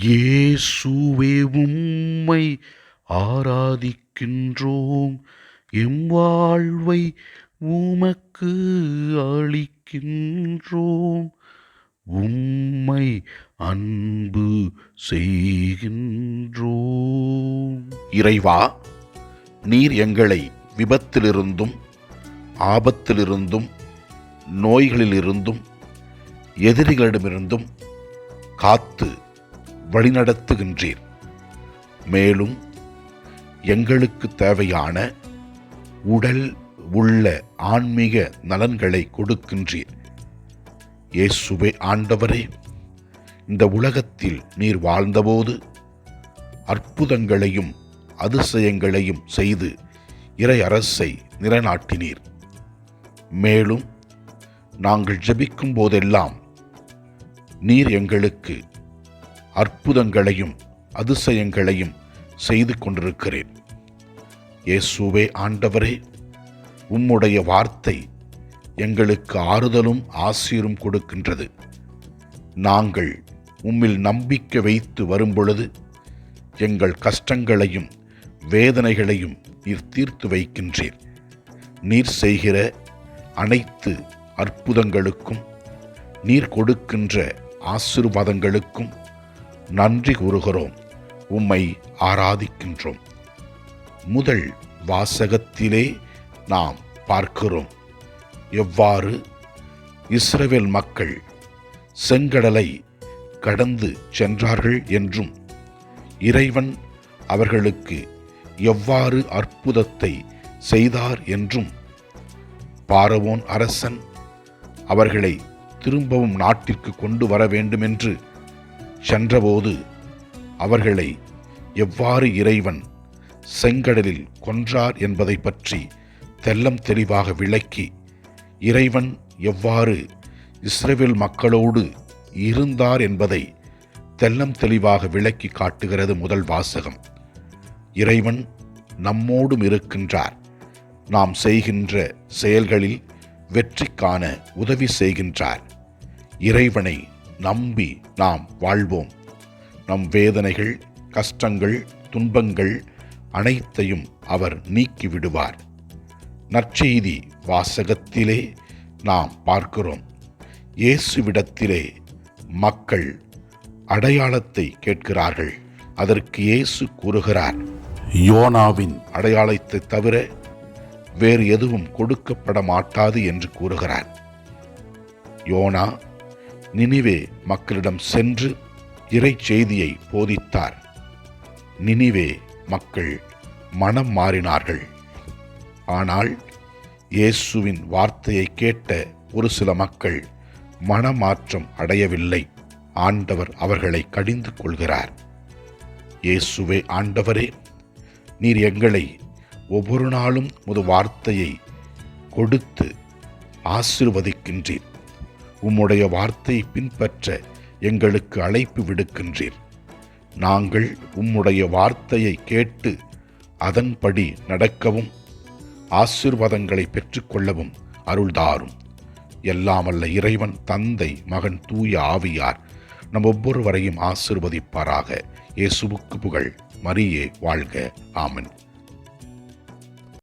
இயேசுவே உம்மை ஆராதிக்கின்றோம். எம் வாழ்வை உமக்கு அளிக்கின்றோம். உம்மை அன்பு செய்கின்றோம். இறைவா நீர் எங்களை விபத்திலிருந்தும் ஆபத்திலிருந்தும் நோய்களிலிருந்தும் எதிரிகளிடமிருந்தும் காத்து வழிநடத்துகின்றீர் மேலும் எங்களுக்கு தேவையான உடல் உள்ள ஆன்மீக நலன்களை கொடுக்கின்றீர். இயேசுவே ஆண்டவரே இந்த உலகத்தில் நீர் வாழ்ந்தபோது அற்புதங்களையும் அதிசயங்களையும் செய்து இறை அரசை நிலைநாட்டினீர். மேலும் நாங்கள் ஜபிக்கும் போதெல்லாம் நீர் எங்களுக்கு அற்புதங்களையும் அதிசயங்களையும் செய்து கொண்டிருக்கிறேன். இயேசுவே ஆண்டவரே உம்முடைய வார்த்தை எங்களுக்கு ஆறுதலும் ஆசீரும் கொடுக்கின்றது. நாங்கள் உம்மில் நம்பிக்கை வைத்து வரும்பொழுது எங்கள் கஷ்டங்களையும் வேதனைகளையும் நீர் தீர்த்து வைக்கின்றீர். நீர் செய்கிற அனைத்து அற்புதங்களுக்கும் நீர் கொடுக்கின்ற ஆசிர்வாதங்களுக்கும் நன்றி கூறுகிறோம். உம்மை ஆராதிக்கின்றோம். முதல் வாசகத்திலே நாம் பார்க்கிறோம். எவ்வாறு? இஸ்ரேல் மக்கள் செங்கடலை கடந்து சென்றார்கள் என்றும் இறைவன் அவர்களுக்கு எவ்வாறு அற்புதத்தை செய்தார் என்றும் பாரவோன் அரசன் அவர்களை திரும்பவும் நாட்டிற்கு கொண்டு வர வேண்டுமென்று சென்றபோது அவர்களை எவ்வாறு இறைவன் செங்கடலில் கொன்றார் என்பதை பற்றி தெல்லம் தெளிவாக விளக்கி இறைவன் எவ்வாறு இஸ்ரேல் மக்களோடு இருந்தார் என்பதை தெல்லம் தெளிவாக விளக்கி காட்டுகிறது முதல் வாசகம். இறைவன் நம்மோடும் இருக்கின்றார். நாம் செய்கின்ற செயல்களில் வெற்றி காண உதவி செய்கின்றார். இறைவனை நம்பி நாம் வாழ்வோம். நம் வேதனைகள் கஷ்டங்கள் துன்பங்கள் அனைத்தையும் அவர் நீக்கி விடுவார் நற்செய்தி வாசகத்திலே நாம் பார்க்கிறோம். இயேசுவிடத்திலே மக்கள் அடையாளத்தை கேட்கிறார்கள். அதற்கு இயேசு கூறுகிறார் யோனாவின் அடையாளத்தை தவிர வேறு எதுவும் கொடுக்கப்பட மாட்டாது என்று கூறுகிறார். யோனா நினிவே மக்களிடம் சென்று இறை செய்தியை போதித்தார். நினிவே மக்கள் மனம் மாறினார்கள். ஆனால் இயேசுவின் வார்த்தையை கேட்ட ஒரு சில மக்கள் மனமாற்றம் அடையவில்லை. ஆண்டவர் அவர்களை கடிந்து கொள்கிறார். இயேசுவே ஆண்டவரே நீர் எங்களை ஒவ்வொரு நாளும் முது வார்த்தையை கொடுத்து ஆசிர்வதிக்கின்றீர். உம்முடைய வார்த்தையை பின்பற்ற எங்களுக்கு அழைப்பு விடுக்கின்றீர். நாங்கள் உம்முடைய வார்த்தையை கேட்டு அதன்படி நடக்கவும் ஆசிர்வாதங்களை பெற்றுக்கொள்ளவும் அருள்தாரும். எல்லாமல்ல இறைவன் தந்தை மகன் தூய ஆவியார் நம் ஒவ்வொருவரையும் ஆசிர்வதிப்பாராக. இயேசுவுக்கு புகழ். மரியே வாழ்க. ஆமன்.